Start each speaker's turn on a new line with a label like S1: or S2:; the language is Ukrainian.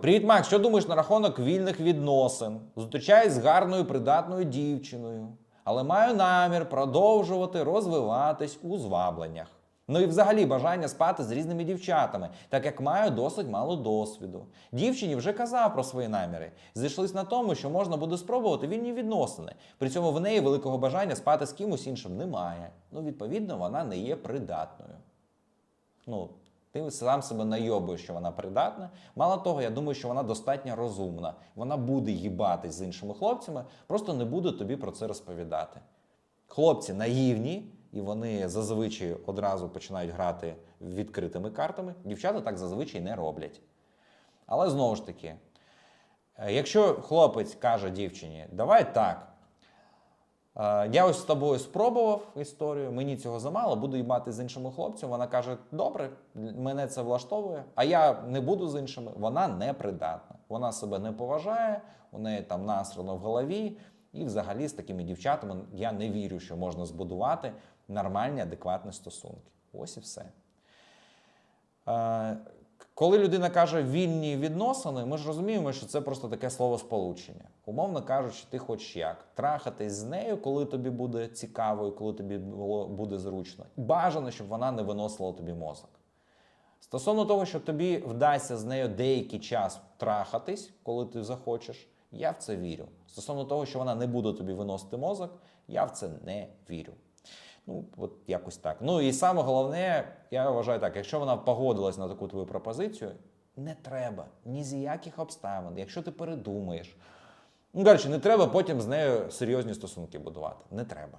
S1: Привіт, Макс. Що думаєш на рахунок вільних відносин? Зустрічаюсь з гарною придатною дівчиною, але маю намір продовжувати розвиватись у звабленнях. Ну і взагалі бажання спати з різними дівчатами, так як маю досить мало досвіду. Дівчині вже казав про свої наміри. Зійшлись на тому, що можна буде спробувати вільні відносини. При цьому в неї великого бажання спати з кимось іншим немає. Ну, відповідно, вона не є придатною. Ну, ти сам себе найобуєш, що вона придатна. Мало того, я думаю, що вона достатньо розумна. Вона буде їбатись з іншими хлопцями, просто не буде тобі про це розповідати. Хлопці наївні, і вони зазвичай одразу починають грати відкритими картами. Дівчата так зазвичай не роблять. Але знову ж таки, е, якщо хлопець каже дівчині, давай так. Я ось з тобою спробував історію, мені цього замало, буду їбати з іншими хлопцями. Вона каже: добре, мене це влаштовує, а я не буду з іншими. Вона не придатна. Вона себе не поважає, у неї там насрано в голові. І взагалі з такими дівчатами я не вірю, що можна збудувати нормальні, адекватні стосунки. Ось і все. Коли людина каже вільні відносини, ми ж розуміємо, що це просто таке словосполучення. Умовно кажучи, ти хочеш як? Трахатись з нею, коли тобі буде цікаво і коли тобі буде зручно. Бажано, щоб вона не виносила тобі мозок. Стосовно того, що тобі вдасться з нею деякий час трахатись, коли ти захочеш, я в це вірю. Стосовно того, що вона не буде тобі виносити мозок, я в це не вірю. Ну, от якось так. Ну і саме головне, я вважаю так, якщо вона погодилась на таку твою пропозицію, не треба ні з яких обставин, якщо ти передумаєш. Ну, коротше, не треба потім з нею серйозні стосунки будувати. Не треба.